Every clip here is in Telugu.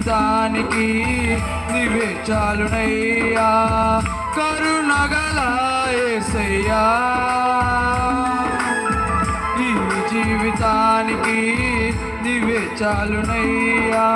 జీవితానికి నీవే చాలునయ్యా. కరుణగల ఏసయ్యా. ఈ జీవితానికి నీవే చాలునయ్యా.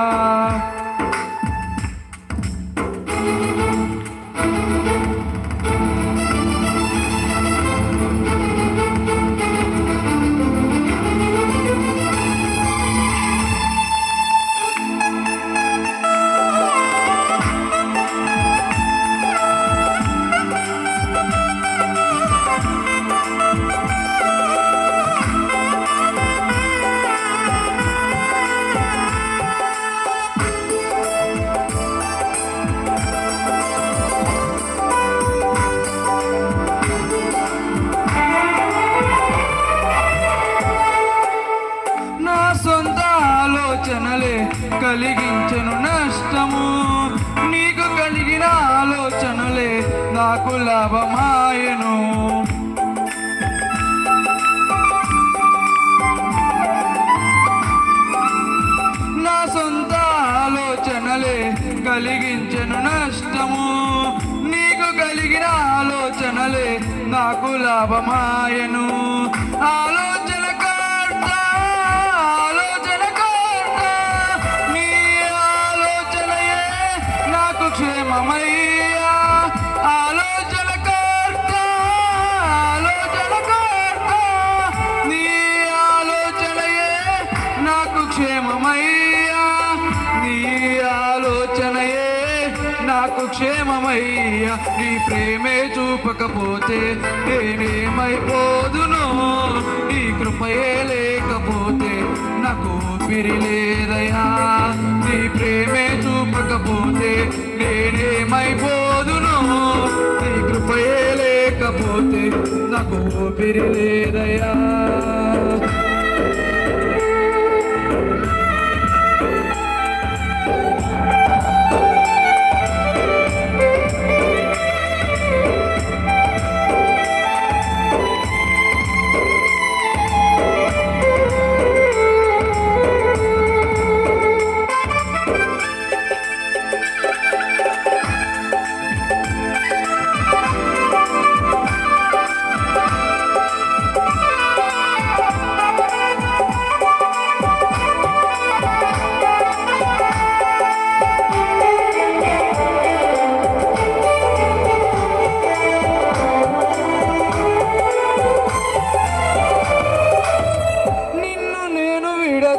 కలిగించను నష్టము. నీకు కలిగిన ఆలోచనలే నాకు లాభమాయను. నా సొంత ఆలోచనలే కలిగించను నష్టము. నీకు కలిగిన ఆలోచనలే నాకు లాభమాయను. ఆలోచన క్షేమమయ్య నీ ప్రేమే చూపకపోతే నేనేమైపోదును? నీ కృపయే లేకపోతే నాకు ఊపిరి లేదయా నీ ప్రేమే చూపకపోతే నేనేమైపోదును? నీ కృపయే లేకపోతే నాకు ఊపిరి లేదయా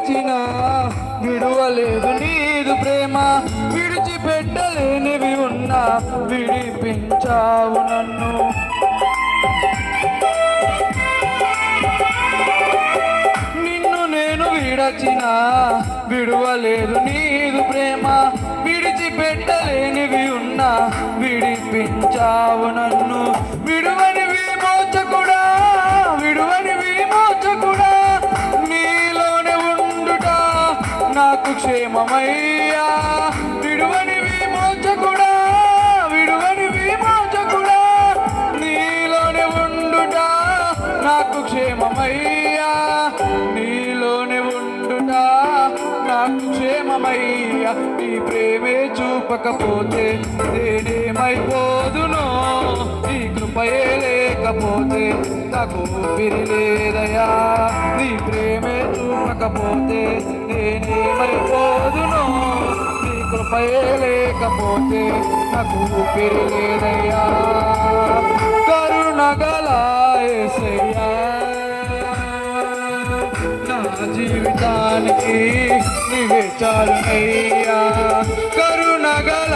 నేను విడువలేదు నీదు ప్రేమ. విడిచిపెట్టలేనివి ఉన్నా విడిపించావు నన్ను. నిన్ను నేను విడచిన విడువలేదు నీదు ప్రేమ. విడిచిపెట్టలేనివి ఉన్నా విడిపించావు నన్ను. క్షేమమయ్యా. విడువని విమోచకుడా విడువని విమోచకుడా నీలోనే ఉండుట నాకు క్షేమమయ్యా. నీలోనే ఉండుట నాకు క్షేమమయ్యా. నీ ప్రేమే చూపకపోతే నేనేమైపోదును? నీ లేకపోతే నాకు ఊపిరి లేదయా నీ ప్రేమే చూపకపోతే మరిపోదును. నీ కృపయే లేకపోతే నాకు ఊపిరి లేదయ్యా. కరుణగల యేసయ్యా నా జీవితానికి నీవే చాలునయ్యా. కరుణగల